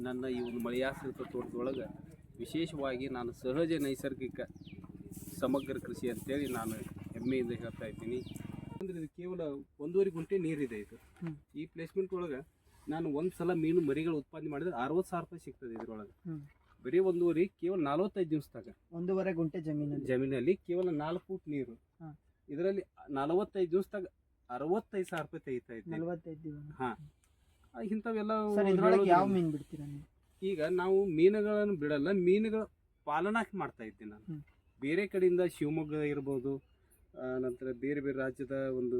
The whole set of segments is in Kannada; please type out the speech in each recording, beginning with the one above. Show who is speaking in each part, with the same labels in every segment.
Speaker 1: ನನ್ನ ಈ ಒಂದು ಮಳೆಯಾಶ್ರಿತ ತೋಟದೊಳಗೆ ವಿಶೇಷವಾಗಿ ನಾನು ಸಹಜ ನೈಸರ್ಗಿಕ ಸಮಗ್ರ ಕೃಷಿ ಅಂತೇಳಿ ನಾನು ಹೆಮ್ಮೆಯಿಂದ ಹೇಳ್ತಾ ಇದ್ದೀನಿ. ಅಂದರೆ ಇದು ಕೇವಲ ಒಂದೂವರೆ ಗುಂಟೆ ನೀರಿದೆ ಇದು. ಈ ಪ್ಲೇಸ್ಮೆಂಟ್ ಒಳಗೆ ನಾನು ಒಂದು ಸಲ ಮೀನು ಮರಿಗಳು ಉತ್ಪಾದನೆ ಮಾಡಿದ್ರೆ ಅರವತ್ತು ಸಾವಿರ ರೂಪಾಯಿ ಸಿಗ್ತದೆ ಇದರೊಳಗೆ. ಬರೀ ಒಂದೂವರೆ ಕೇವಲ ನಲವತ್ತೈದು ದಿವಸದಾಗ.
Speaker 2: ಒಂದೂವರೆ ಗುಂಟೆ ಜಮೀನಲ್ಲಿ.
Speaker 1: ಜಮೀನಲ್ಲಿ ಕೇವಲ ನಾಲ್ಕು ಫೂಟ್ ನೀರು. ಇದರಲ್ಲಿ ನಲವತ್ತೈದು ದಿವಸದಾಗ ಅರವತ್ತೈದು ಸಾವಿರ ರೂಪಾಯಿ ತೆಗಿತಾ
Speaker 2: ದಿನ
Speaker 1: ಹಾ. ಇಂಥವೆಲ್ಲ
Speaker 2: ಸರ್ ಇದ್ರೊಳಗೆ ಯಾವ ಮೀನು ಬಿಡ್ತೀರಾ ನೀವು?
Speaker 1: ಈಗ ನಾವು ಮೀನುಗಳನ್ನು ಬಿಡಲ್ಲ ಮೀನುಗಳ ಪಾಲನಾ ಮಾಡ್ತಾ ಇದ್ದೀನಿ ನಾನು. ಬೇರೆ ಕಡೆಯಿಂದ ಶಿವಮೊಗ್ಗ ಇರ್ಬೋದು ಆ, ನಂತರ ಬೇರೆ ಬೇರೆ ರಾಜ್ಯದ ಒಂದು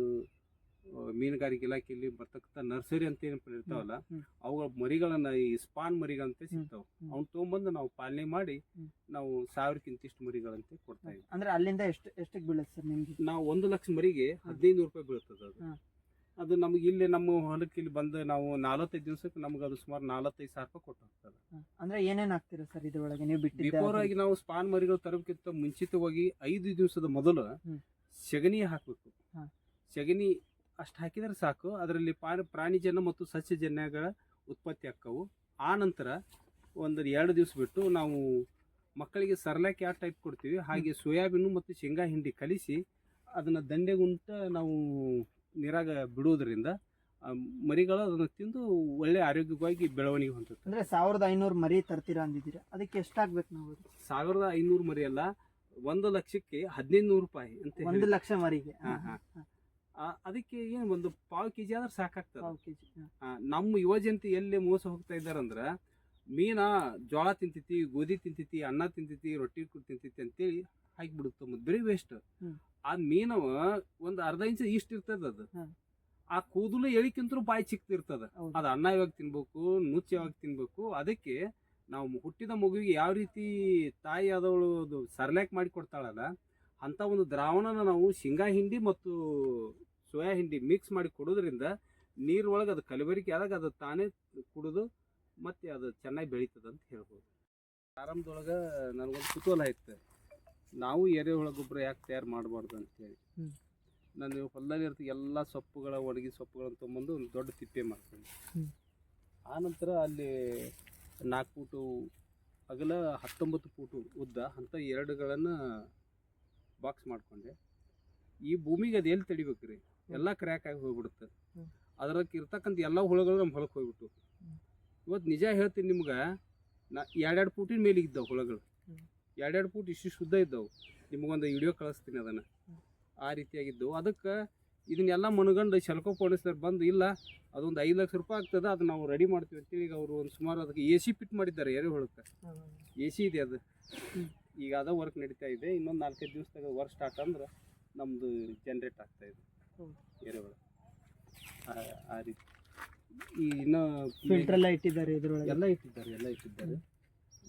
Speaker 1: ಆ, ಮೀನುಗಾರಿಕೆ ಇಲಾಖೆಯಲ್ಲಿ ಬರ್ತಕ್ಕಂಥ ನರ್ಸರಿ ಅಂತ ಏನು ಇರ್ತಾವಲ್ಲ
Speaker 2: ಹ್ಮ್.
Speaker 1: ಅವುಗಳ ಮರಿಗಳನ್ನ ಈ ಸ್ಪಾನ್ ಮರಿಗಳಂತೆ ಸಿಗ್ತಾವ.
Speaker 2: ಹ್ಮ್.
Speaker 1: ಅವ್ನ ತೊಗೊಂಬಂದು ನಾವು ಪಾಲನೆ ಮಾಡಿ
Speaker 2: ಹ್ಮ್.
Speaker 1: ನಾವು ಸಾವಿರಕ್ಕಿಂತ ಇಷ್ಟು ಮರಿಗಳಂತೆ ಕೊಡ್ತಾ ಇದ್ದೀವಿ.
Speaker 2: ಅಂದ್ರೆ ಅಲ್ಲಿಂದ ಎಷ್ಟು ಎಷ್ಟಕ್ಕೆ ಬೀಳುತ್ತೆ ಸರ್ ನಿಮ್ಗೆ?
Speaker 1: ನಾವು ಒಂದು ಲಕ್ಷ ಮರಿಗೆ ಹದಿನೈದು ನೂರು ರೂಪಾಯಿ ಬೀಳ್ತದೆ ಅದು. ಅದು ನಮಗೆ ಇಲ್ಲಿ ನಮ್ಮ ಹೊಲಕ್ಕೆ ಇಲ್ಲಿ ಬಂದು ನಾವು ನಲವತ್ತೈದು ದಿವಸಕ್ಕೆ ನಮ್ಗೆ ಅದು ಸುಮಾರು ನಲವತ್ತೈದು ಸಾವಿರ ರೂಪಾಯಿ ಕೊಟ್ಟು ಹೋಗ್ತದೆ.
Speaker 2: ಅಂದ್ರೆ ಏನೇನು ಹಾಕ್ತೀರಾ ಸರ್ ಇದ್ರೊಳಗೆ? ನೀವು ಬಿಟ್ಟು
Speaker 1: ಬಿಫೋರ್ ಆಗಿ ನಾವು ಸ್ಪಾನ್ ಮರಿಗಳು ತರೋಕ್ಕಿಂತ ಮುಂಚಿತವಾಗಿ ಐದು ದಿವಸದ ಮೊದಲು ಸೆಗಣಿ ಹಾಕಬೇಕು. ಸೆಗಣಿ ಅಷ್ಟು ಹಾಕಿದ್ರೆ ಸಾಕು ಅದರಲ್ಲಿ ಪ್ರಾಣಿಜನ್ಯ ಮತ್ತು ಸಸ್ಯಜನ್ಯಗಳ ಉತ್ಪತ್ತಿ ಆಕ್ಕವು ಆ ನಂತರ ಒಂದು ಎರಡು ದಿವಸ ಬಿಟ್ಟು ನಾವು ಮಕ್ಕಳಿಗೆ ಸರ್ಲಾಕ್ ಯಾವ ಟೈಪ್ ಕೊಡ್ತೀವಿ ಹಾಗೆ ಸೋಯಾಬೀನು ಮತ್ತು ಶೇಂಗಾ ಹಿಂಡಿ ಕಲಿಸಿ ಅದನ್ನು ದಂಡೆಗುಂಟ ನಾವು ನೀರಾಗ ಬಿಡುವುದರಿಂದ ಮರಿಗಳು ಅದನ್ನು ತಿಂದು ಒಳ್ಳೆ ಆರೋಗ್ಯವಾಗಿ ಬೆಳವಣಿಗೆ ಹೊಂದುತ್ತೆ.
Speaker 2: ಅಂದ್ರೆ ಸಾವಿರದ ಐನೂರು ಮರಿ ತರ್ತೀರಾ ಅಂದಿದ್ದೀರಾ? ಅದಕ್ಕೆ ಎಷ್ಟಾಗ್ಬೇಕು ನಾವು
Speaker 1: ಸಾವಿರದ ಐನೂರು ಮರಿ ಅಲ್ಲ ಒಂದು ಲಕ್ಷಕ್ಕೆ ಹದಿನೈದು ನೂರು ರೂಪಾಯಿ ಅಂತ
Speaker 2: ಒಂದು. ಲಕ್ಷ ಮರಿಗೆ.
Speaker 1: ಅದಕ್ಕೆ ಏನು ಒಂದು ಪಾವು ಆದ್ರೆ ಸಾಕಾಗ್ತದೆ.
Speaker 2: ಕೆ ಜಿ
Speaker 1: ಆ, ನಮ್ಮ ಯುವಜನತೆ ಎಲ್ಲಿ ಮೋಸ ಹೋಗ್ತಾ ಇದ್ದಾರಂದ್ರ ಮೀನಾ ಜೋಳ ತಿಂತೈತಿ ಗೋಧಿ ತಿಂತೈತಿ ಅನ್ನ ತಿಂತೈತಿ ರೊಟ್ಟಿ ತಿಂತೈತಿ ಅಂತೇಳಿ ಹಾಕಿಬಿಡುತ್ತೆ ಮತ್ತೆ ಬರೀ ವೇಸ್ಟ್ ಆ ಮೀನವ ಒಂದು ಅರ್ಧ ಇಂಚ್ ಇಷ್ಟ ಇರ್ತದ ಅದು. ಆ ಕೂದಲು ಎಳಿಕಿಂತರೂ ಬಾಯಿ ಚಿಕ್ಕದಿರ್ತದ
Speaker 2: ಅದ
Speaker 1: ಅದು ಅನ್ನ ಯಾವಾಗ ತಿನ್ಬೇಕು ನುಚ್ಚ ಯಾವಾಗ ತಿನ್ಬೇಕು ಅದಕ್ಕೆ ನಾವು ಹುಟ್ಟಿದ ಮಗುವಿಗೆ ಯಾವ ರೀತಿ ತಾಯಿ ಆದವಳು ಅದು ಸರ್ಲ್ಯಾಕ್ ಮಾಡಿ ಕೊಡ್ತಾಳಲ್ಲ ಅಂತ ಒಂದು ದ್ರಾವಣನ ನಾವು ಶೇಂಗಾ ಹಿಂಡಿ ಮತ್ತು ಸೋಯಾ ಹಿಂಡಿ ಮಿಕ್ಸ್ ಮಾಡಿ ಕೊಡೋದ್ರಿಂದ ನೀರೊಳಗೆ ಅದು ಕಲಬೆರಕೆ ಆದಾಗ ಅದು ತಾನೇ ಕುಡಿದು ಮತ್ತೆ ಅದು ಚೆನ್ನಾಗಿ ಬೆಳೀತದೆ ಅಂತ ಹೇಳ್ಬೋದು. ಪ್ರಾರಂಭದೊಳಗೆ ನನಗೊಂದು ಕುತೂಹಲ ಇತ್ತು. ನಾವು ಎರೆಹುಳ ಗೊಬ್ಬರ ಯಾಕೆ ತಯಾರು ಮಾಡಬಾರ್ದು ಅಂತೇಳಿ.
Speaker 2: ಹೇಳಿ
Speaker 1: ನಾನು ಹೊಲದಲ್ಲಿ ಇರ್ತ ಎಲ್ಲ ಸೊಪ್ಪುಗಳ ಒಣಗಿ ಸೊಪ್ಪುಗಳನ್ನು ತೊಗೊಂಬಂದು ಒಂದು ದೊಡ್ಡ ತಿಪ್ಪೆ ಮಾಡ್ತೀನಿ. ಆನಂತರ ಅಲ್ಲಿ ನಾಲ್ಕು ಫೂಟು ಅಗಲ ಹತ್ತೊಂಬತ್ತು ಫೂಟು ಉದ್ದ ಅಂತ ಎರಡುಗಳನ್ನು ಬಾಕ್ಸ್ ಮಾಡ್ಕೊಂಡೆ. ಈ ಭೂಮಿಗೆ ಅದು ಎಲ್ಲಿ ತಡಿಬೇಕು ರೀ ಎಲ್ಲ ಕ್ರ್ಯಾಕ್ ಆಗಿ ಹೋಗ್ಬಿಡುತ್ತೆ. ಅದಕ್ಕೆ ಇರ್ತಕ್ಕಂಥ ಎಲ್ಲ ಹುಳುಗಳು ನಮ್ಮ ಹೊಲಕ್ಕೆ ಹೋಗ್ಬಿಟ್ಟು ಇವತ್ತು ನಿಜ ಹೇಳ್ತೀನಿ ನಿಮ್ಗೆ ನಾ ಎರಡೆರಡು ಫೂಟಿನ ಮೇಲೆ ಇದ್ದಾವೆ ಹುಳುಗಳು. ಎರಡೆರಡು ಫೂಟ್ ಇಷ್ಟು ಶುದ್ಧ ಇದ್ದವು. ನಿಮಗೊಂದು ವಿಡಿಯೋ ಕಳಿಸ್ತೀನಿ ಅದನ್ನು. ಆ ರೀತಿಯಾಗಿದ್ದವು. ಅದಕ್ಕೆ ಇದನ್ನೆಲ್ಲ ಮನಗಂಡು ಶಲ್ಕೋ ಪೋಣಿಸ್ತಾರೆ ಬಂದು ಇಲ್ಲ ಅದೊಂದು ಐದು ಲಕ್ಷ ರೂಪಾಯಿ ಆಗ್ತದೆ ಅದು ನಾವು ರೆಡಿ ಮಾಡ್ತೀವಿ ಅಂತೇಳಿ ಈಗ ಅವರು ಒಂದು ಸುಮಾರು ಅದಕ್ಕೆ ಎ ಸಿ ಫಿಟ್ ಮಾಡಿದ್ದಾರೆ ಎರೆಹುಳಕ್ಕೆ. ಎ ಸಿ ಇದೆ ಅದು. ಈಗ ಅದ ವರ್ಕ್ ನಡೀತಾ ಇದೆ. ಇನ್ನೊಂದು ನಾಲ್ಕೈದು ದಿವಸದಾಗ ವರ್ಕ್ ಸ್ಟಾರ್ಟ್ ಅಂದ್ರೆ ನಮ್ಮದು ಜನ್ರೇಟ್ ಆಗ್ತಾ ಇದೆ
Speaker 2: ಎರೆ
Speaker 1: ಎರೆಹುಳ. ಆ- ರೀತಿ. ಈ ಇನ್ನೂ
Speaker 2: ಫಿಲ್ಟ್ರೆಲ್ಲ ಎಲ್ಲ ಇಟ್ಟಿದ್ದಾರೆ ಇದ್ರೊಳಗೆ.
Speaker 1: ಎಲ್ಲ ಇಟ್ಟಿದ್ದಾರೆ ಎಲ್ಲ ಇಟ್ಟಿದ್ದಾರೆ.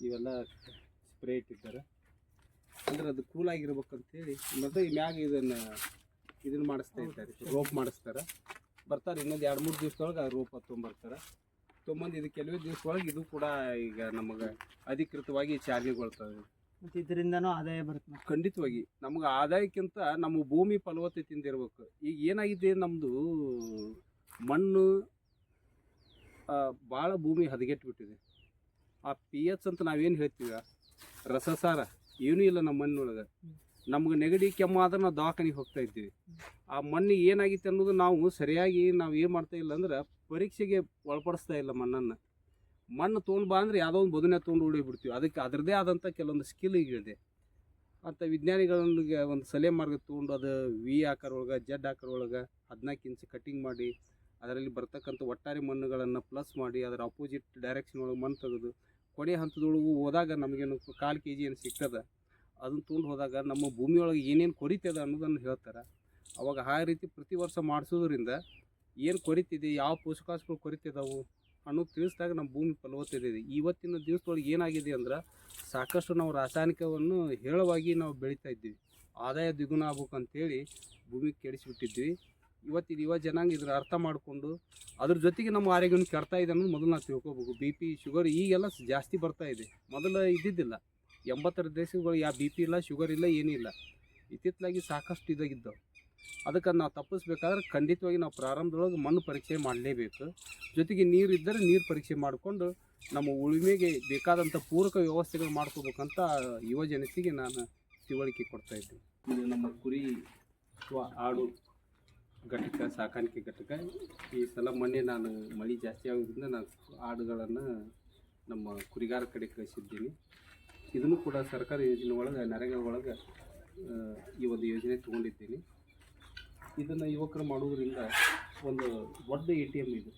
Speaker 1: ಇವೆಲ್ಲ ಸ್ಪ್ರೇ ಇಟ್ಟಿದ್ದಾರೆ. ಅಂದ್ರೆ ಅದು ಕೂಲ್ ಆಗಿರ್ಬೇಕಂತೇಳಿ ಮತ್ತೆ ಈ ಮ್ಯಾಗ ಇದನ್ನ ಇದನ್ನ ಮಾಡಿಸ್ತಾ ಇದ್ದಾರೆ. ರೋಪ್ ಮಾಡಿಸ್ತಾರೆ. ಬರ್ತಾರೆ ಇನ್ನೊಂದು ಎರಡು ಮೂರು ದಿವಸದೊಳಗೆ ಆ ರೋಪ ತೊಗೊಂಬರ್ತಾರೆ. ತೊಗೊಂಬಂದು ಇದು ಕೆಲವೇ ದಿವಸದೊಳಗೆ ಇದು ಕೂಡ ಈಗ ನಮಗೆ ಅಧಿಕೃತವಾಗಿ ಚಾರ್ಜೆಗೊಳ್ತದೆ
Speaker 2: ಮತ್ತು ಇದರಿಂದನೂ ಆದಾಯ ಬರುತ್ತೆ.
Speaker 1: ಖಂಡಿತವಾಗಿ. ನಮ್ಗೆ ಆದಾಯಕ್ಕಿಂತ ನಮ್ಮ ಭೂಮಿ ಫಲವತ್ತತೆಯಿಂದ ಇರಬೇಕು ಈಗ ಏನಾಗಿದೆ ನಮ್ಮದು ಮಣ್ಣು ಭಾಳ ಭೂಮಿ ಹದಗೆಟ್ಬಿಟ್ಟಿದೆ. ಆ ಪಿ ಎಚ್ ಅಂತ ನಾವೇನು ಹೇಳ್ತೀವಿ? ರಸಸಾರ, ಏನೂ ಇಲ್ಲ ನಮ್ಮ ಮಣ್ಣೊಳಗೆ ನಮ್ಗೆ ನೆಗಡಿ ಕೆಮ್ಮಾದ್ರೆ ನಾವು ದವಾಖಾನಿಗೆ ಹೋಗ್ತಾ ಇದ್ದೀವಿ. ಆ ಮಣ್ಣು ಏನಾಗಿತ್ತು ಅನ್ನೋದು ನಾವು ಸರಿಯಾಗಿ ನಾವು ಏನು ಮಾಡ್ತಾ ಇಲ್ಲ ಅಂದ್ರೆ ಪರೀಕ್ಷೆಗೆ ಒಳಪಡಿಸ್ತಾ ಇಲ್ಲ ಮಣ್ಣನ್ನು. ಮಣ್ಣು ತೊಗೊಂಡು ಬಾ ಅಂದರೆ ಯಾವುದೋ ಒಂದು ಬದುನೆ ತೊಗೊಂಡು ಉಳಿಬಿಡ್ತೀವಿ ಅದಕ್ಕೆ ಅದರದೇ ಆದಂಥ ಕೆಲವೊಂದು ಸ್ಕಿಲ್ ಈಗಿದೆ ಅಂತ ವಿಜ್ಞಾನಿಗಳಿಗೆ ಒಂದು ಸಲಹೆ ಮಾರ್ಗ ತೊಗೊಂಡು ಅದು ವಿ ಆಕಾರ ಒಳಗೆ ಜಡ್ ಆಕಾರ ಒಳಗೆ ಹದಿನಾಲ್ಕು ಇಂಚ್ ಕಟ್ಟಿಂಗ್ ಮಾಡಿ, ಅದರಲ್ಲಿ ಬರ್ತಕ್ಕಂಥ ಒಟ್ಟಾರೆ ಮಣ್ಣುಗಳನ್ನು ಪ್ಲಸ್ ಮಾಡಿ, ಅದರ ಅಪೋಸಿಟ್ ಡೈರೆಕ್ಷನ್ ಒಳಗೆ ಮಣ್ಣು ತೆಗೆದು ಕೊನೆ ಹಂತದೊಳಗೂ ಹೋದಾಗ ನಮಗೇನು ಕಾಲು ಕೆ ಜಿ ಏನು ಸಿಗ್ತದೆ? ಅದನ್ನು ತೊಗೊಂಡು ಹೋದಾಗ ನಮ್ಮ ಭೂಮಿಯೊಳಗೆ ಏನೇನು ಕೊರಿತದೆ ಅನ್ನೋದನ್ನು ಹೇಳ್ತಾರೆ. ಅವಾಗ ಆ ರೀತಿ ಪ್ರತಿ ವರ್ಷ ಮಾಡಿಸೋದ್ರಿಂದ ಏನು ಕೊರಿತಿದೆ, ಯಾವ ಪೋಷಕಾಂಶಗಳು ಕೊರಿತಿದಾವು ಅನ್ನೋದು ತಿಳಿಸಿದಾಗ ನಮ್ಮ ಭೂಮಿ ಫಲವತ್ತತೆ ಇವತ್ತಿನ ದಿವಸದೊಳಗೆ ಏನಾಗಿದೆ ಅಂದ್ರೆ ಸಾಕಷ್ಟು ನಾವು ರಾಸಾಯನಿಕವನ್ನು ಹೇಳವಾಗಿ ನಾವು ಬೆಳೀತಾ ಇದ್ದೀವಿ. ಆದಾಯ ದ್ವಿಗುಣ ಆಗ್ಬೇಕು ಭೂಮಿ ಕೆಡಿಸಿಬಿಟ್ಟಿದ್ವಿ ಇವತ್ತಿನ ಯುವ ಜನಾಂಗ ಇದ್ರ ಅರ್ಥ ಮಾಡಿಕೊಂಡು ಅದ್ರ ಜೊತೆಗೆ ನಮ್ಮ ಆರೋಗ್ಯವನ್ನು ಕೆಡ್ತಾ ಇದೆ ಅನ್ನೋದು ಮೊದಲು ನಾವು ತಿಳ್ಕೊಬೇಕು. ಬಿ ಪಿ ಶುಗರ್ ಈಗೆಲ್ಲ ಜಾಸ್ತಿ ಬರ್ತಾ ಇದೆ. ಮೊದಲು ಇದ್ದಿದ್ದಿಲ್ಲ. ಎಂಬತ್ತರ ದೇಶಗಳು ಯಾವ ಬಿ ಪಿ ಇಲ್ಲ ಶುಗರ್ ಇಲ್ಲ ಏನಿಲ್ಲ ಇತ್ತಿತ್ತಲಾಗಿ ಸಾಕಷ್ಟು ಇದಾಗಿದ್ದವು. ಅದಕ್ಕೆ ನಾವು ತಪ್ಪಿಸ್ಬೇಕಾದ್ರೆ ಖಂಡಿತವಾಗಿ ನಾವು ಪ್ರಾರಂಭದೊಳಗೆ ಮಣ್ಣು ಪರೀಕ್ಷೆ ಮಾಡಲೇಬೇಕು. ಜೊತೆಗೆ ನೀರು ಇದ್ದರೆ ನೀರು ಪರೀಕ್ಷೆ ಮಾಡಿಕೊಂಡು ನಮ್ಮ ಉಳುಮೆಗೆ ಬೇಕಾದಂಥ ಪೂರಕ ವ್ಯವಸ್ಥೆಗಳು ಮಾಡ್ಕೋಬೇಕಂತ ಯುವ ಜನತೆಗೆ ನಾನು ತಿಳುವಳಿಕೆ ಕೊಡ್ತಾ ಇದ್ದೀನಿ. ಇದು ನಮ್ಮ ಕುರಿ ಅಥವಾ ಆಡು. ಘಟಕ, ಸಾಕಾಣಿಕೆ ಘಟಕ. ಈ ಸಲ ಮೊನ್ನೆ ನಾನು ಮಳೆ ಜಾಸ್ತಿ ಆಗೋದ್ರಿಂದ ನಾನು ಆಡುಗಳನ್ನು ನಮ್ಮ ಕುರಿಗಾರ ಕಡೆ ಕಳಿಸಿದ್ದೀನಿ. ಇದನ್ನು ಕೂಡ ಸರ್ಕಾರಿ ಯೋಜನೆ ಒಳಗೆ, ನರೇಗಾ ಒಳಗೆ ಈ ಒಂದು ಯೋಜನೆ ತೊಗೊಂಡಿದ್ದೀನಿ. ಇದನ್ನು ಯುವಕರು ಮಾಡುವುದರಿಂದ ಒಂದು ದೊಡ್ಡ ಎ ಟಿ ಎಂ ಇದು.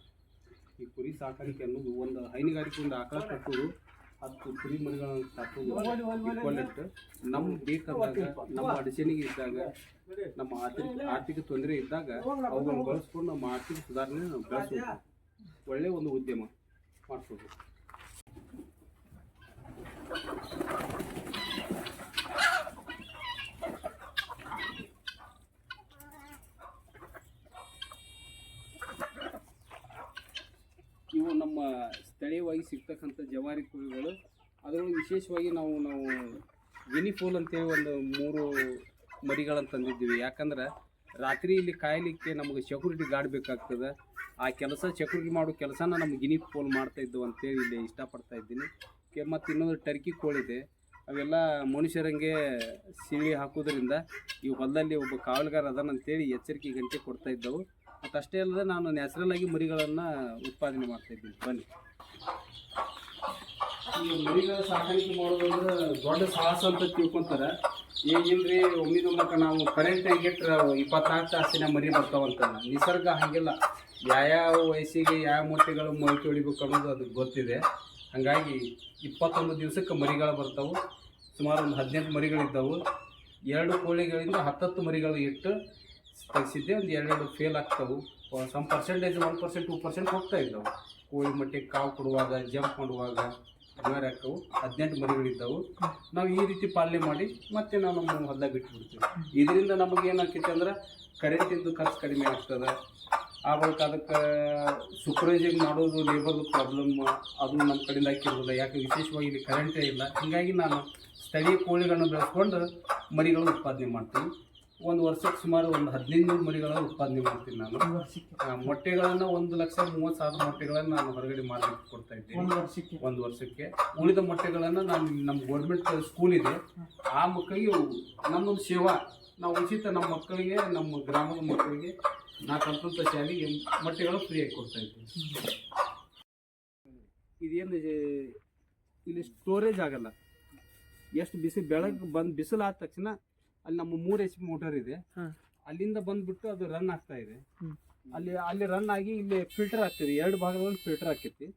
Speaker 1: ಈ ಕುರಿ ಸಾಕಾಣಿಕೆ ಅನ್ನೋದು ಒಂದು ಹೈನುಗಾರಿಕೆ ಒಂದು ಆಕಳ ಕಟ್ಟೋದು ಹತ್ತು ಕುರಿ ಮರಿಗಳನ್ನು ಸಾಕೋದು ಈಕ್ವಲೆಂಟ್ ನಮ್ಗೆ ಬೇಕಾದಾಗ ನಮ್ಮ ಅಡಚಣೆಗೆ ಇದ್ದಾಗ ನಮ್ಮ ಆರ್ಥಿಕ ಆರ್ಥಿಕ ತೊಂದರೆ ಇದ್ದಾಗ ಅವುಗಳನ್ನು ಬಳಸ್ಕೊಂಡು ನಮ್ಮ ಆರ್ಥಿಕ ಸುಧಾರಣೆ ನಾವು ಬೆಳೆಸ್ಬೇಕು. ಒಳ್ಳೆಯ ಒಂದು ಉದ್ಯಮ ಮಾಡಿಸ್ಬೋದು ಸ್ಥಳೀಯವಾಗಿ ಸಿಗ್ತಕ್ಕಂಥ ಜವಾರಿ ಕುರಿಗಳು ಅದರಲ್ಲಿ ವಿಶೇಷವಾಗಿ ನಾವು ನಾವು ಗಿನಿಫೋಲ್ ಅಂತೇಳಿ ಒಂದು ಮೂರು ಮರಿಗಳನ್ನು ತಂದಿದ್ದೀವಿ. ಯಾಕಂದ್ರೆ ರಾತ್ರಿ ಇಲ್ಲಿ ಕಾಯಲಿಕ್ಕೆ ನಮಗೆ ಸೆಕ್ಯೂರಿಟಿ ಗಾರ್ಡ್ ಬೇಕಾಗ್ತದೆ. ಆ ಕೆಲಸ ಸೆಕ್ಯೂರಿಟಿ ಮಾಡೋ ಕೆಲಸನ ನಮ್ಮ ಗಿನಿ ಫೋಲ್ ಮಾಡ್ತಾ ಇದ್ದವು ಅಂತೇಳಿ ಇಲ್ಲಿ ಇಷ್ಟಪಡ್ತಾ ಇದ್ದೀನಿ. ಮತ್ತು ಇನ್ನೊಂದು ಟರ್ಕಿ ಕೋಳಿದೆ. ಅವೆಲ್ಲ ಮನುಷ್ಯರಂಗೆ ಸಿಳಿ ಹಾಕೋದ್ರಿಂದ ಈ ಹೊಲದಲ್ಲಿ ಒಬ್ಬ ಕಾವಲುಗಾರ ಅದನ್ನಂತೇಳಿ ಎಚ್ಚರಿಕೆ ಗಂಟೆ ಕೊಡ್ತಾ ಇದ್ದವು. ಮತ್ತು ಅಷ್ಟೇ ಅಲ್ಲದೆ ನಾನು ನ್ಯಾಚುರಲ್ ಆಗಿ ಮರಿಗಳನ್ನು ಉತ್ಪಾದನೆ ಮಾಡ್ತಾ ಇದ್ದೀನಿ. ಬನ್ನಿ. ಈ ಮರಿಗಳ ಸಾಕಾಣಿಕೆ ಮಾಡೋದಂದ್ರೆ ದೊಡ್ಡ ಸಾಹಸ ಅಂತ ತಿಳ್ಕೊಂತಾರೆ. ಒಮ್ಮಿನ ಒಮ್ಮಿದೊಮ್ಮಕ ನಾವು ಕರೆಂಟ್ ಇಟ್ರೆ ಇಪ್ಪತ್ನಾಲ್ಕು ತಾಸಿನ ಮರಿ ಬರ್ತಾವಂತ ನಿಸರ್ಗ ಹಾಗಿಲ್ಲ ಯಾವ್ಯಾವ ವಯಸ್ಸಿಗೆ ಯಾವ ಮೊಟ್ಟೆಗಳು ಮೊಳಕೆ ಹೊಡಿಬೇಕು ಅನ್ನೋದು ಅದಕ್ಕೆ ಗೊತ್ತಿದೆ. ಹಾಗಾಗಿ ಇಪ್ಪತ್ತೊಂದು ದಿವಸಕ್ಕೆ ಮರಿಗಳು ಬರ್ತಾವೆ. ಸುಮಾರು ಒಂದು ಹದಿನೆಂಟು ಮರಿಗಳಿದ್ದಾವೆ. ಎರಡು ಕೋಳಿಗಳಿಂದ ಹತ್ತತ್ತು ಮರಿಗಳು ಇಟ್ಟು ತೆಗೆಸಿದ್ದೆ ಒಂದು ಎರಡೆರಡು ಫೇಲ್ ಆಗ್ತಾವೆ. Some percentage one percent two percent ಹೋಗ್ತಾ ಇದ್ದವು. ಕೋಳಿ ಮಟ್ಟಿಗೆ ಕಾವು ಕೊಡುವಾಗ, ಜಂಪ್ ಮಾಡುವಾಗ ಬೇರೆ ಹಾಕವು ಹದಿನೆಂಟು ಮರಿಗಳಿದ್ದವು. ನಾವು ಈ ರೀತಿ ಪಾಲನೆ ಮಾಡಿ ಮತ್ತೆ ನಾವು ನಮ್ಮ ಹೊಲದಾಗ ಬಿಟ್ಬಿಡ್ತೀವಿ ಇದರಿಂದ ನಮಗೆ ಏನಾಗ್ತೈತೆ ಅಂದ್ರೆ ಕರೆಂಟಿಂದು ಖರ್ಚು ಕಡಿಮೆ ಆಗ್ತದೆ. ಆ ಬಳಿಕ ಅದಕ್ಕೆ ಸೂಪರ್ವೈಸಿಂಗ್ ಮಾಡೋದು ಲೇಬರ್ದು ಪ್ರಾಬ್ಲಮ್ ಅದು ನಮ್ಮ ಕಡೆಯಿಂದ ಹಾಕಿರೋದಿಲ್ಲ ಯಾಕೆ ವಿಶೇಷವಾಗಿ ಇಲ್ಲಿ ಕರೆಂಟೇ ಇಲ್ಲ. ಹೀಗಾಗಿ ನಾನು ಸ್ಥಳೀಯ ಕೋಳಿಗಳನ್ನು ಬೆಳೆಸ್ಕೊಂಡು ಮರಿಗಳನ್ನು ಉತ್ಪಾದನೆ ಮಾಡ್ತೀನಿ. ಒಂದು ವರ್ಷಕ್ಕೆ ಸುಮಾರು ಒಂದು ಹದಿನೈದು ಮರಿಗಳನ್ನು ಉತ್ಪಾದನೆ ಮಾಡ್ತೀನಿ ನಾನು. ಮೊಟ್ಟೆಗಳನ್ನು ಒಂದು ಲಕ್ಷ ಮೂವತ್ತು ಸಾವಿರ ಮೊಟ್ಟೆಗಳನ್ನು ನಾನು ಹೊರಗಡೆ ಮಾರ್ಕೆಟ್ ಕೊಡ್ತಾ ಇದ್ದೀನಿ.
Speaker 2: ಒಂದು ವರ್ಷಕ್ಕೆ?
Speaker 1: ಒಂದು ವರ್ಷಕ್ಕೆ. ಉಳಿದ ಮೊಟ್ಟೆಗಳನ್ನು ನಾನು ನಮ್ಮ ಗೌರ್ಮೆಂಟ್ ಸ್ಕೂಲ್ ಇದೆ. ಆ ಮಕ್ಕಳಿಗೆ ನಮ್ಮೊಂದು ಸೇವಾ. ನಾವು ಉಚಿತ ನಮ್ಮ ಮಕ್ಕಳಿಗೆ ನಮ್ಮ ಗ್ರಾಮದ ಮಕ್ಕಳಿಗೆ ನಾ ಕಲ್ತಂಥ ಶಾಲೆಗೆ ಮೊಟ್ಟೆಗಳು ಫ್ರೀಯಾಗಿ ಕೊಡ್ತಾ ಇದ್ದೀನಿ. ಇದೇನು ಇದು- ಇಲ್ಲಿ ಸ್ಟೋರೇಜ್ ಆಗಲ್ಲ. ಎಷ್ಟು ಬಿಸಿ ಬೆಳಗ್ಗೆ ಬಂದು ಬಿಸಿಲು ಆದ ತಕ್ಷಣ ಅಲ್ಲಿ ನಮ್ಮ ಮೂರು ಎಚ್ ಪಿ ಮೋಟರ್ ಇದೆ. ಅಲ್ಲಿಂದ ಬಂದ್ಬಿಟ್ಟು ಅದು ರನ್ ಆಗ್ತಾ ಇದೆ. ಅಲ್ಲಿ ಅಲ್ಲಿ ರನ್ ಆಗಿ ಇಲ್ಲಿ ಫಿಲ್ಟರ್ ಆಗ್ತದೆ ಎರಡು ಭಾಗದಲ್ಲಿ ಫಿಲ್ಟರ್ ಆಕೈತಿ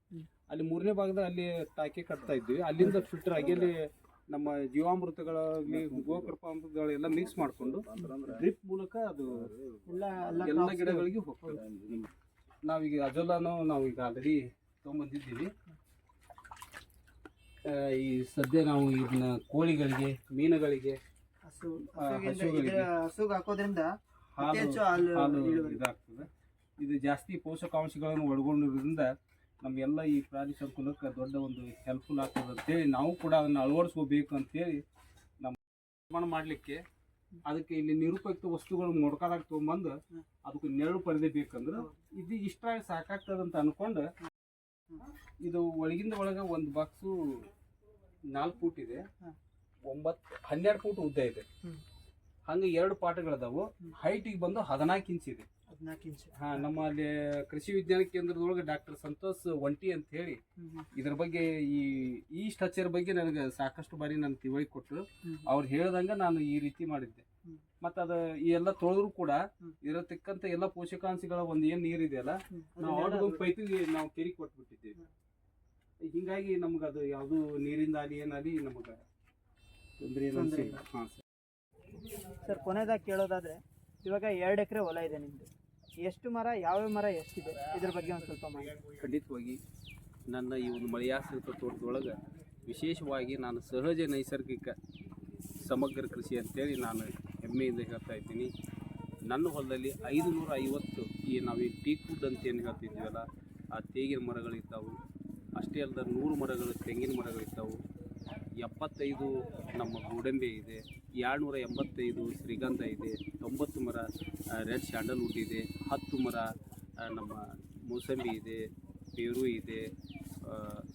Speaker 1: ಅಲ್ಲಿ ಮೂರನೇ ಭಾಗದ ಅಲ್ಲಿ ಟಾಕಿ ಕಟ್ತಾ ಇದ್ವಿ. ಅಲ್ಲಿಂದ ಫಿಲ್ಟರ್ ಆಗಿ ಅಲ್ಲಿ ನಮ್ಮ ಜೀವಾಮೃತಗಳಾಗಲಿ ಗೋಕೃಪಾಮೃತಗಳೆಲ್ಲ ಮಿಕ್ಸ್ ಮಾಡಿಕೊಂಡು ಡ್ರಿಪ್ ಮೂಲಕ ಅದು
Speaker 2: ಎಲ್ಲ
Speaker 1: ಗಿಡಗಳಿಗೆ ಹೋಗ್ತದೆ. ನಾವೀಗ ಅಜೋಲಾನು ನಾವು ಈಗ ಆಲ್ರೆಡಿ ತೊಗೊಂಬಂದಿದ್ದೀವಿ ಈ ಸದ್ಯ ನಾವು ಇದನ್ನ ಕೋಳಿಗಳಿಗೆ ಮೀನುಗಳಿಗೆ
Speaker 2: ಹಸು
Speaker 1: ಆ,
Speaker 2: ಹಸುವಿಂದ
Speaker 1: ಹಸುಗಳಿಗೆ.
Speaker 2: ಇದ್ರ ಹಾಕೋದ್ರಿಂದ ಅತಿ
Speaker 1: ಹಾಲು
Speaker 2: ಹೆಚ್ಚು ಹಾಲು
Speaker 1: ಹಾಲು
Speaker 2: ಇಳುವರಿ.
Speaker 1: ಇದಾಗ್ತದೆ ಇದು ಜಾಸ್ತಿ ಪೋಷಕಾಂಶಗಳನ್ನು ಒಳಗೊಂಡಿರೋದ್ರಿಂದ ನಮಗೆಲ್ಲ ಈ ಪ್ರಾಣಿ ಸಂಕುಲಕ್ಕೆ ದೊಡ್ಡ ಒಂದು ಹೆಲ್ಪ್ಫುಲ್ ಆಗ್ತದೆ ಅಂತೇಳಿ ನಾವು ಕೂಡ ಅದನ್ನು ಅಳವಡಿಸ್ಕೋಬೇಕು ಅಂತೇಳಿ ನಮ್ಮ ನಿರ್ಮಾಣ ಮಾಡಲಿಕ್ಕೆ ಅದಕ್ಕೆ ಇಲ್ಲಿ ನಿರುಪಯುಕ್ತ ವಸ್ತುಗಳನ್ನು ಮೊಡ್ಕಾದಾಗ ತೊಗೊಂಬಂದು ಅದಕ್ಕೆ ನೆರಳು ಪರದೆ ಬೇಕಂದ್ರೆ ಇದು ಇಷ್ಟ ಸಾಕಾಗ್ತದೆ ಅಂತ ಅನ್ಕೊಂಡು ಇದು ಒಳಗಿಂದ ಒಳಗೆ ಒಂದು ಬಾಕ್ಸು ನಾಲ್ಕು ಫೂಟ್ ಇದೆ. ಒಂಬತ್ತು ಹನ್ನೆರಡು ಫೂಟ್ ಉದ್ದ ಇದೆ. ಹಂಗೆ ಎರಡು ಪಾಠಗಳದಾವು. ಹೈಟಿಗೆ ಬಂದು ಹದಿನಾಲ್ಕು ಇಂಚ್ ಇದೆ.
Speaker 2: ಹದಿನಾಲ್ಕು ಇಂಚು
Speaker 1: ಹಾ ನಮ್ಮ ಅಲ್ಲಿ ಕೃಷಿ ವಿಜ್ಞಾನ ಕೇಂದ್ರದೊಳಗೆ ಡಾಕ್ಟರ್ ಸಂತೋಷ್ ಒಂಟಿ ಅಂತ ಹೇಳಿ. ಇದ್ರ ಬಗ್ಗೆ ಈ ಈ ಸ್ಟ್ರಕ್ಚರ್ ಬಗ್ಗೆ ನನಗೆ ಸಾಕಷ್ಟು ಬಾರಿ ನಾನು ತಿಳಿ ಕೊಟ್ಟರು. ಅವ್ರು ಹೇಳ್ದಂಗೆ ನಾನು ಈ ರೀತಿ ಮಾಡಿದ್ದೆ. ಮತ್ತ ಅದು ಈ ಎಲ್ಲ ತೊಳೆದ್ರು ಕೂಡ
Speaker 2: ಇರತಕ್ಕಂತ
Speaker 1: ಇರತಕ್ಕಂಥ ಎಲ್ಲ ಪೋಷಕಾಂಶಗಳ ಒಂದು ಏನು
Speaker 2: ನೀರಿದೆಯಲ್ಲ
Speaker 1: ನಾವು ಆರ್ಡರ್ ಪೈಪಿಗೆ ನಾವು ಕೆರಿ ಕೊಟ್ಬಿಟ್ಟಿದ್ದೀವಿ. ಹಿಂಗಾಗಿ ನಮ್ಗೆ ಅದು ಯಾವುದು ನೀರಿಂದ ಆಗಲಿ ಏನಾಗಲಿ ನಮಗೆ ತೊಂದರೆ ಏನು
Speaker 2: ತೊಂದ್ರೆ
Speaker 1: ಅನ್ಸಿಲ್ಲ ಹಾಂ ಸರ್.
Speaker 2: ಸರ್ ಕೊನೆದಾಗಿ ಕೇಳೋದಾದ್ರೆ ಇವಾಗ ಎರಡು ಎಕರೆ ಹೊಲ ಇದೆ ನಿಮ್ದು. ಎಷ್ಟು ಮರ ಯಾವ್ಯಾವ ಮರ ಎಷ್ಟಿದೆ? ಇದ್ರ ಬಗ್ಗೆ ಒಂದು ಸ್ವಲ್ಪ ಮಾಹಿತಿ.
Speaker 1: ಖಂಡಿತವಾಗಿ ನನ್ನ ಈ ಒಂದು ಮಳೆಯಾಶ್ರಿತ ತೋಟದೊಳಗೆ ವಿಶೇಷವಾಗಿ ನಾನು ಸಹಜ ನೈಸರ್ಗಿಕ ಸಮಗ್ರ ಕೃಷಿ ಅಂತೇಳಿ ನಾನು ಹೆಮ್ಮೆಯಿಂದ ಹೇಳ್ತಾ ಇದ್ದೀನಿ. ನನ್ನ ಹೊಲದಲ್ಲಿ ಐದು ನೂರ ಐವತ್ತು ಈ ನಾವು ಈ ಟೀಕ್ ವುಡ್ ಅಂತ ಏನು ಹೇಳ್ತಿದ್ದೀವಲ್ಲ ಆ ತೇಗಿನ ಮರಗಳಿದ್ದಾವೆ. ಅಷ್ಟೇ ಅಲ್ಲದೆ ನೂರು ಮರಗಳು ತೆಂಗಿನ ಮರಗಳಿದ್ದಾವೆ. ಎಪ್ಪತ್ತೈದು ನಮ್ಮ ಗೋಡಂಬಿ ಇದೆ, ಏಳ್ನೂರ ಎಂಬತ್ತೈದು ಶ್ರೀಗಂಧ ಇದೆ, ತೊಂಬತ್ತು ಮರ ರೆಡ್ ಸ್ಯಾಂಡಲ್ವುಡ್ ಇದೆ, ಹತ್ತು ಮರ ನಮ್ಮ ಮೂಸಂಬಿ ಇದೆ, ಪೇರು ಇದೆ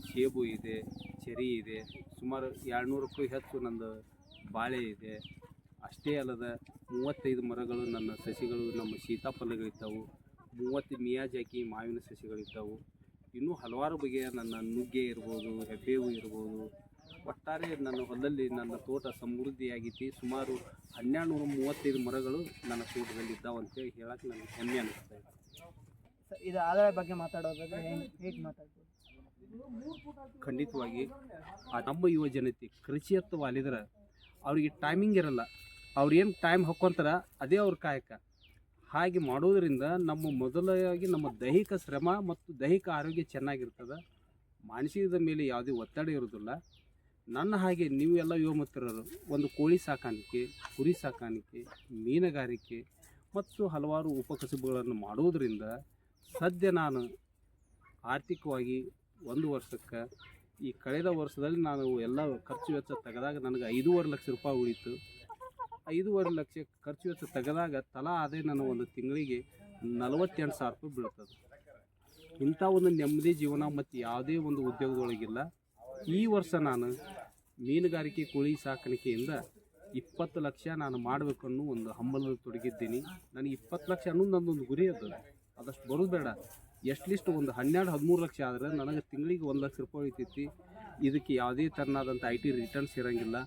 Speaker 1: ಸೇಬು ಇದೆ, ಚೆರಿ ಇದೆ, ಸುಮಾರು ಏಳ್ನೂರಕ್ಕೂ ಹೆಚ್ಚು ನಂದು ಬಾಳೆ ಇದೆ. ಅಷ್ಟೇ ಅಲ್ಲದ ಮೂವತ್ತೈದು ಮರಗಳು ನನ್ನ ಸಸಿಗಳು, ನಮ್ಮ ಸೀತಾಫಲಗಳಿದ್ದವು, ಮೂವತ್ತು ಮಿಯಾಜಾಕಿ ಮಾವಿನ ಸಸಿಗಳಿದ್ದವು, ಇನ್ನೂ ಹಲವಾರು ಬಗೆಯ ನನ್ನ ನುಗ್ಗೆ ಇರ್ಬೋದು, ಹೆಬ್ಬೇವು ಇರ್ಬೋದು ಒಟ್ಟಾರೆ ನನ್ನ ಹೊಲದಲ್ಲಿ ನನ್ನ ತೋಟ ಸಮೃದ್ಧಿಯಾಗೈತಿ. ಸುಮಾರು ಹನ್ನೆರಡು ನೂರ ಮೂವತ್ತೈದು ಮರಗಳು ನನ್ನ ತೋಟದಲ್ಲಿ ಇದ್ದಾವಂತೇಳಿ ಹೇಳಕ್ಕೆ ನನಗೆ ಹೆಮ್ಮೆ ಅನಿಸ್ತಾ ಇದೆ.
Speaker 2: ಸರ್ ಇದು ಆದಾಯ ಬಗ್ಗೆ ಮಾತಾಡೋದಾದ್ರೆ ಹೆಂಗೆ ಹೇಗೆ ಮಾತಾಡ್ಬೋದು?
Speaker 1: ಖಂಡಿತವಾಗಿ ಆ ನಮ್ಮ ಯುವ ಜನತೆ ಕೃಷಿಯತ್ತ ವಾಲಿದ್ರೆ ಅವ್ರಿಗೆ ಟೈಮಿಂಗ್ ಇರಲ್ಲ. ಅವ್ರು ಏನು ಟೈಮ್ ಹಾಕ್ಕೊಂತಾರ ಅದೇ ಅವ್ರ ಕಾಯಕ. ಹಾಗೆ ಮಾಡೋದರಿಂದ ನಮ್ಮ ಮೊದಲಾಗಿ ನಮ್ಮ ದೈಹಿಕ ಶ್ರಮ ಮತ್ತು ದೈಹಿಕ ಆರೋಗ್ಯ ಚೆನ್ನಾಗಿರ್ತದೆ. ಮಾನಸಿಕದ ಮೇಲೆ ಯಾವುದೇ ಒತ್ತಡ ಇರೋದಿಲ್ಲ. ನನ್ನ ಹಾಗೆ ನೀವು ಎಲ್ಲ ಮಿತ್ರರು ಒಂದು ಕೋಳಿ ಸಾಕಾಣಿಕೆ, ಕುರಿ ಸಾಕಾಣಿಕೆ, ಮೀನುಗಾರಿಕೆ ಮತ್ತು ಹಲವಾರು ಉಪಕಸಬುಗಳನ್ನು ಮಾಡುವುದರಿಂದ ಸದ್ಯ ನಾನು ಆರ್ಥಿಕವಾಗಿ ಒಂದು ವರ್ಷಕ್ಕೆ ಈ ಕಳೆದ ವರ್ಷದಲ್ಲಿ ನಾನು ಎಲ್ಲ ಖರ್ಚು ವೆಚ್ಚ ತೆಗೆದಾಗ ನನಗೆ ಐದೂವರೆ ಲಕ್ಷ ರೂಪಾಯಿ ಉಳಿತು. ಐದೂವರೆ ಲಕ್ಷ ಖರ್ಚು ವೆಚ್ಚ ತೆಗೆದಾಗ ತಲಾ ಆದಾಯ ನನ್ನ ಒಂದು ತಿಂಗಳಿಗೆ ನಲವತ್ತೆಂಟು ಸಾವಿರ ರೂಪಾಯಿ ಬೀಳ್ತದೆ. ಇಂಥ ಒಂದು ನೆಮ್ಮದಿ ಜೀವನ ಮತ್ತು ಯಾವುದೇ ಒಂದು ಉದ್ಯೋಗದೊಳಗಿಲ್ಲ. ಈ ವರ್ಷ ನಾನು ಮೀನುಗಾರಿಕೆ ಕೋಳಿ ಸಾಕಾಣಿಕೆಯಿಂದ ಇಪ್ಪತ್ತು ಲಕ್ಷ ನಾನು ಮಾಡಬೇಕು ಅನ್ನೋ ಒಂದು ಹಂಬಲದಲ್ಲಿ ತೊಡಗಿದ್ದೀನಿ. ನನಗೆ ಇಪ್ಪತ್ತು ಲಕ್ಷ ಅನ್ನೋದು ನನ್ನೊಂದು ಗುರಿ ಅದು. ಅದಷ್ಟು ಬರೋದು ಬೇಡ. ಎಷ್ಟ್ಲಿಸ್ಟ್ ಒಂದು ಹನ್ನೆರಡು, ಹದಿಮೂರು ಲಕ್ಷ ಆದರೆ ನನಗೆ ತಿಂಗಳಿಗೆ ಒಂದು ಲಕ್ಷ ರೂಪಾಯಿ ಉಳಿತೈತಿ. ಇದಕ್ಕೆ ಯಾವುದೇ ಥರನಾದಂಥ ಐ ಟಿ ರಿಟರ್ನ್ಸ್ ಇರೋಂಗಿಲ್ಲ.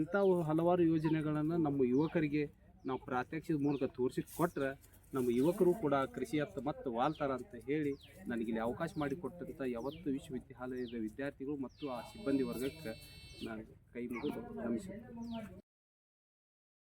Speaker 1: ಇಂಥ ಹಲವಾರು ಯೋಜನೆಗಳನ್ನು ನಮ್ಮ ಯುವಕರಿಗೆ ನಾವು ಪ್ರಾತ್ಯಕ್ಷಿಕ ಮೂಲಕ ತೋರಿಸಿ ಕೊಟ್ಟರೆ ನಮ್ಮ ಯುವಕರು ಕೂಡ ಕೃಷಿಯತ್ತ ಮತ್ತು ವಾಲ್ತಾರ ಅಂತ ಹೇಳಿ ನನಗಿಲ್ಲಿ ಅವಕಾಶ ಮಾಡಿಕೊಟ್ಟಂಥ ಯಾವತ್ತು ವಿಶ್ವವಿದ್ಯಾಲಯದ ವಿದ್ಯಾರ್ಥಿಗಳು ಮತ್ತು ಆ ಸಿಬ್ಬಂದಿ ವರ್ಗಕ್ಕೆ ನಾನು ಕೈ ಮುಗಿದು ನಮಿಸುತ್ತೇನೆ.